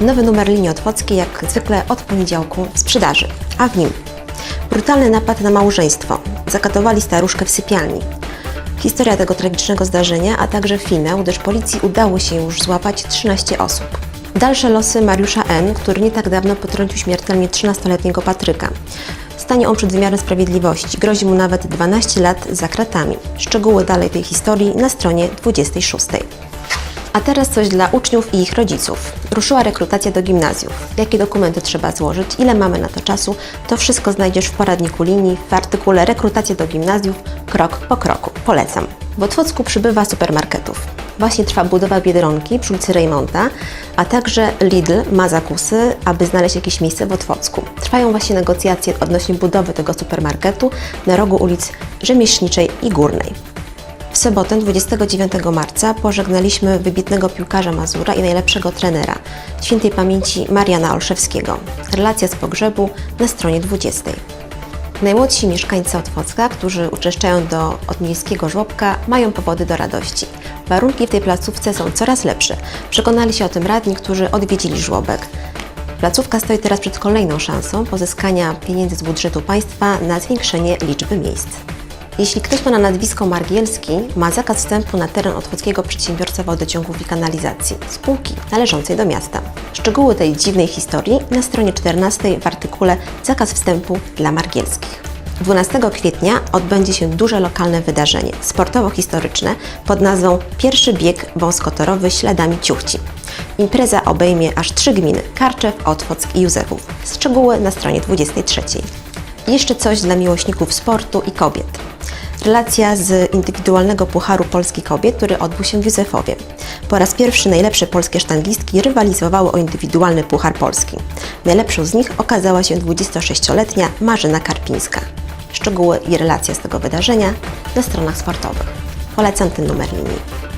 Nowy numer linii Otwockiej jak zwykle od poniedziałku w sprzedaży, a w nim brutalny napad na małżeństwo. Zakatowali staruszkę w sypialni. Historia tego tragicznego zdarzenia, a także finał, gdyż policji udało się już złapać 13 osób. Dalsze losy Mariusza N., który nie tak dawno potrącił śmiertelnie 13-letniego Patryka. Stanie on przed wymiarem sprawiedliwości. Grozi mu nawet 12 lat za kratami. Szczegóły dalej tej historii na stronie 26. A teraz coś dla uczniów i ich rodziców. Ruszyła rekrutacja do gimnazjów. Jakie dokumenty trzeba złożyć, ile mamy na to czasu, to wszystko znajdziesz w poradniku linii w artykule Rekrutacja do gimnazjów krok po kroku. Polecam. W Otwocku przybywa supermarketów. Właśnie trwa budowa Biedronki przy ulicy Rejmonta, a także Lidl ma zakusy, aby znaleźć jakieś miejsce w Otwocku. Trwają właśnie negocjacje odnośnie budowy tego supermarketu na rogu ulic Rzemieślniczej i Górnej. W sobotę 29 marca pożegnaliśmy wybitnego piłkarza Mazura i najlepszego trenera, świętej pamięci Mariana Olszewskiego. Relacja z pogrzebu na stronie 20. Najmłodsi mieszkańcy Otwocka, którzy uczęszczają do odmiejskiego żłobka, mają powody do radości. Warunki w tej placówce są coraz lepsze. Przekonali się o tym radni, którzy odwiedzili żłobek. Placówka stoi teraz przed kolejną szansą pozyskania pieniędzy z budżetu państwa na zwiększenie liczby miejsc. Jeśli ktoś ma na nazwisko Margielski, ma zakaz wstępu na teren Otwockiego Przedsiębiorstwa Wodociągów i Kanalizacji, spółki należącej do miasta. Szczegóły tej dziwnej historii na stronie 14 w artykule Zakaz wstępu dla Margielskich. 12 kwietnia odbędzie się duże lokalne wydarzenie sportowo-historyczne pod nazwą Pierwszy bieg wąskotorowy śladami Ciuchci. Impreza obejmie aż trzy gminy Karczew, Otwock i Józefów. Szczegóły na stronie 23. Jeszcze coś dla miłośników sportu i kobiet. Relacja z indywidualnego Pucharu Polski Kobiet, który odbył się w Józefowie. Po raz pierwszy najlepsze polskie sztangistki rywalizowały o indywidualny Puchar Polski. Najlepszą z nich okazała się 26-letnia Marzyna Karpińska. Szczegóły i relacja z tego wydarzenia na stronach sportowych. Polecam ten numer linii.